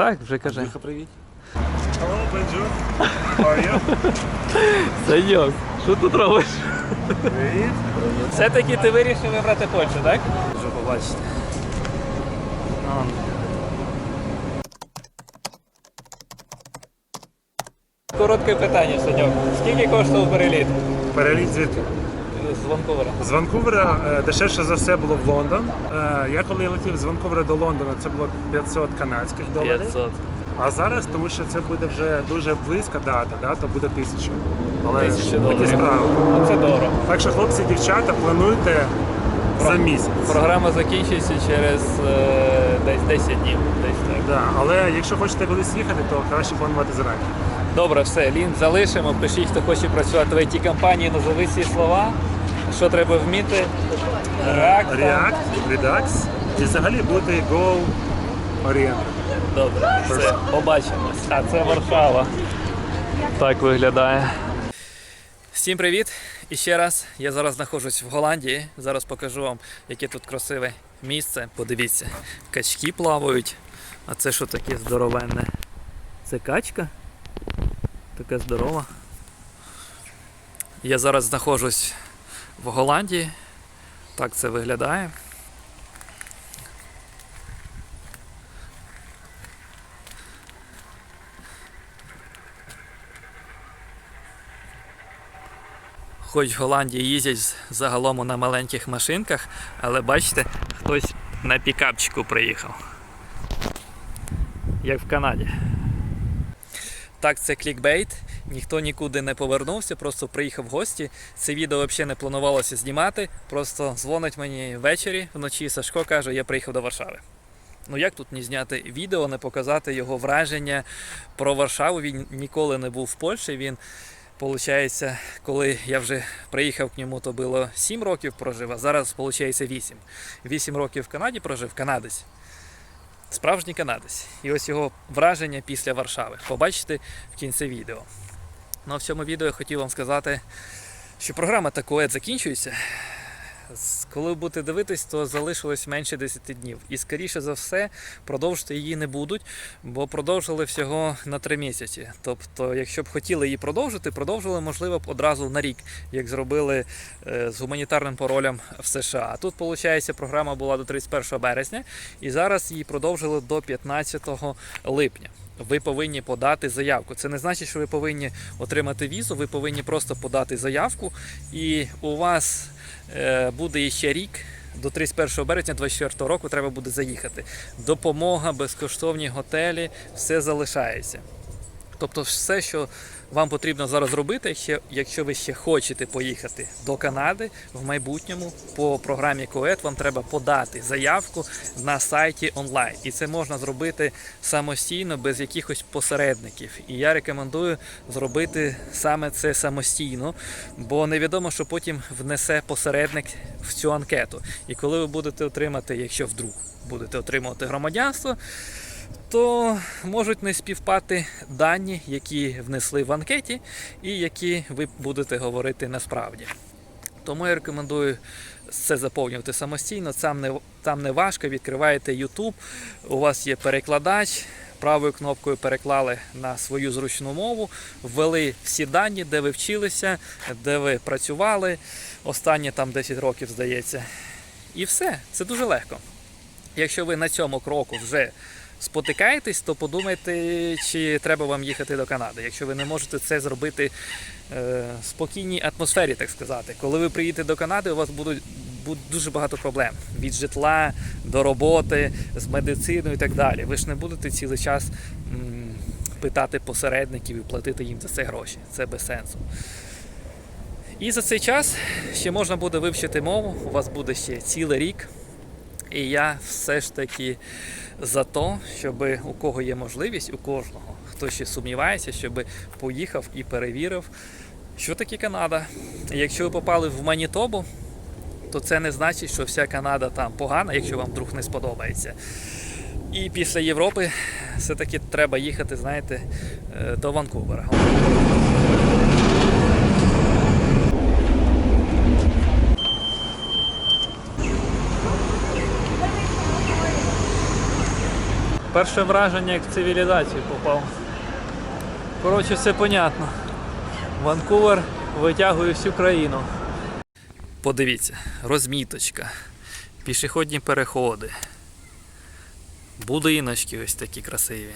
Так, вже кажи. Духа, привіт. Hello, bonjour. How are you? Саньок, що тут робиш? Привіт. Все-таки ти вирішив вибрати Польщу, так? Вже побачите. Коротке питання, Саньок. Скільки коштував переліт Переліт звідки? З Ванкувера? З Ванкувера е, дешевше за все було в Лондон. Е, Я коли летів з Ванкувера до Лондона, це було 500 канадських доларів. 500. А зараз, тому що це буде вже дуже близька дата, да, то буде 1000. Але Тисяча такі справи. Ну це дорого. Так що, хлопці, дівчата, плануйте за місяць. Програма закінчується через е, десь 10 днів. Десь так. Да, але якщо хочете кудись їхати, то краще планувати зарані. Добре, все, лінк залишимо. Пишіть, хто хоче працювати в it компанії, назови ці слова. Що треба вміти? React. React, Redux і взагалі бути Go Oriented. Добре, все, побачимось. А це Варшава. Так виглядає. Всім привіт! І ще раз, я зараз знаходжусь в Голландії. Зараз покажу вам, яке тут красиве місце. Подивіться, качки плавають. А це що таке здоровенне? Це качка? Така здорова. Я зараз знаходжусь в Голландії. Так це виглядає. Хоч в Голландії їздять загалом на маленьких машинках, але бачите, хтось на пікапчику приїхав. Як в Канаді. Так, це клікбейт. Ніхто нікуди не повернувся, просто приїхав в гості. Це відео взагалі не планувалося знімати. Просто дзвонить мені ввечері вночі. Сашко каже, я приїхав до Варшави. Ну як тут не зняти відео, не показати його враження про Варшаву. Він ніколи не був в Польщі. Він Получається, коли я вже приїхав к ньому, то було 7 років прожив, а зараз виходить 8. 8 років в Канаді прожив канадець. Справжній канадець. І ось його враження після Варшави. Побачите в кінці відео. Ну а в цьому відео я хотів вам сказати, що програма такоед закінчується. Коли будете дивитись, то залишилось менше 10 днів. І скоріше за все продовжити її не будуть, бо продовжили всього на 3 місяці. Тобто, якщо б хотіли її продовжити, продовжили, можливо, б одразу на рік, як зробили е, з гуманітарним паролем в США. Тут, виходить, програма була до 31 березня, і зараз її продовжили до 15 липня. Ви повинні подати заявку. Це не значить, що ви повинні отримати візу, ви повинні просто подати заявку, і у вас буде ще рік. До 31 березня 2024 року треба буде заїхати. Допомога, безкоштовні готелі, все залишається. Тобто, все, що вам потрібно зараз робити, якщо, якщо ви ще хочете поїхати до Канади в майбутньому по програмі КОЕТ, вам треба подати заявку на сайті онлайн. І це можна зробити самостійно, без якихось посередників. І я рекомендую зробити саме це самостійно, бо невідомо, що потім внесе посередник в цю анкету. І коли ви будете отримати, якщо вдруг будете отримувати громадянство, то можуть не співпати дані, які внесли в анкеті, і які ви будете говорити насправді. Тому я рекомендую це заповнювати самостійно. Там не, там не важко. Відкриваєте YouTube, у вас є перекладач. Правою кнопкою переклали на свою зручну мову, ввели всі дані, де ви вчилися, де ви працювали. Останні там 10 років, здається. І все. Це дуже легко. Якщо ви на цьому кроку вже спотикаєтесь, то подумайте, чи треба вам їхати до Канади. Якщо ви не можете це зробити е, в спокійній атмосфері, так сказати. Коли ви приїдете до Канади, у вас будуть, буде дуже багато проблем від житла до роботи, з медициною і так далі. Ви ж не будете цілий час питати посередників і платити їм за це гроші. Це без сенсу. І за цей час ще можна буде вивчити мову, у вас буде ще цілий рік. І я все ж таки за те, щоб у кого є можливість, у кожного, хто ще сумнівається, щоб поїхав і перевірив, що таке Канада. Якщо ви попали в Манітобу, то це не значить, що вся Канада там погана, якщо вам вдруг не сподобається. І після Європи все-таки треба їхати, знаєте, е, до Ванкувера. Перше враження, як в цивілізацію попав. Коротше, все понятно. Ванкувер витягує всю країну. Подивіться, розміточка, пішохідні переходи, будиночки ось такі красиві,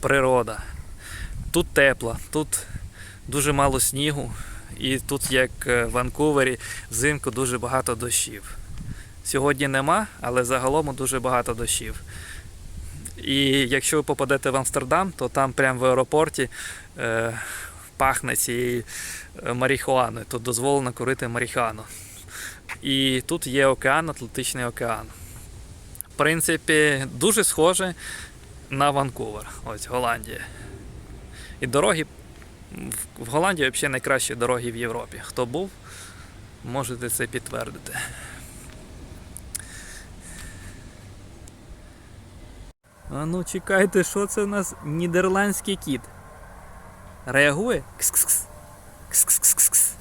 природа. Тут тепло, тут дуже мало снігу, і тут, як е, в Ванкувері, взимку дуже багато дощів. Сьогодні нема, але загалом дуже багато дощів. І якщо ви попадете в Амстердам, то там прямо в аеропорті е, пахне цією е, марихуаною. Тут дозволено курити марихуану. І тут є океан, Атлантичний океан. В принципі, дуже схоже на Ванкувер, ось Голландія. І дороги в- в Голландії взагалі найкращі дороги в Європі. Хто був, можете це підтвердити. А ну чекайте, що це у нас нідерландський кіт. Реагує? Кс-кс-кс. Кс-кс-кс-кс.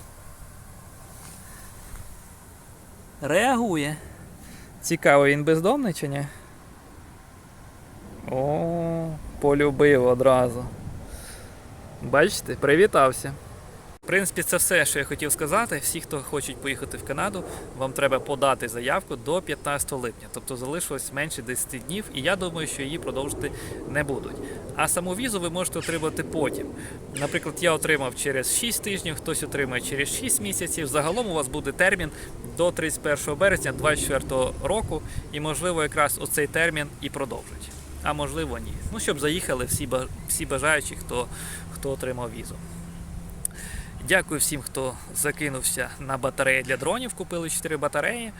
Реагує. Цікаво, він бездомний чи ні? О, полюбив одразу. Бачите, привітався. В принципі, це все, що я хотів сказати. Всі, хто хочуть поїхати в Канаду, вам треба подати заявку до 15 липня. Тобто залишилось менше 10 днів, і я думаю, що її продовжити не будуть. А саму візу ви можете отримати потім. Наприклад, я отримав через 6 тижнів, хтось отримає через 6 місяців. Загалом у вас буде термін до 31 березня 2024 року, і можливо, якраз оцей термін і продовжить. А можливо, ні. Ну, щоб заїхали всі, всі бажаючі, хто, хто отримав візу. Дякую всім, хто закинувся на батареї для дронів. Купили 4 батареї.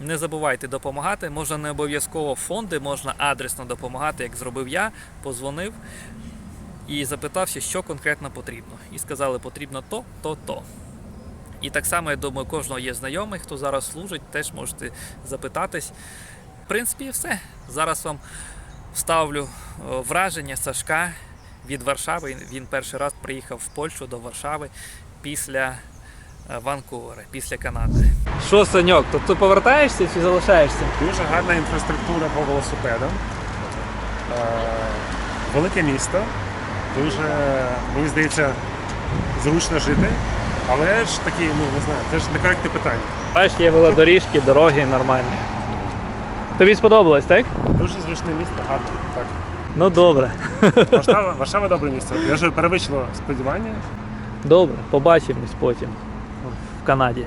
Не забувайте допомагати. Можна не обов'язково фонди, можна адресно допомагати, як зробив я. Позвонив і запитався, що конкретно потрібно. І сказали, потрібно то, то, то. І так само, я думаю, кожного є знайомий, хто зараз служить, теж можете запитатись. В принципі, все. Зараз вам вставлю е, враження Сашка від Варшави. Він перший раз приїхав в Польщу до Варшави після е, Ванкувера, після Канади. Що, Саньок, то ти повертаєшся чи залишаєшся? Дуже гарна інфраструктура по велосипедам. Е, велике місто. Дуже, мені здається, зручно жити. Але ж такі, ну не знаю, це ж некоректне питання. Бачиш, є велодоріжки, дороги нормальні. Тобі сподобалось, так? Дуже зручне місто, гарне. Так. Ну добре. Варшава, Варшава добре місце. Я вже перевищило сподівання. Добре, побачимось потім в Канаді.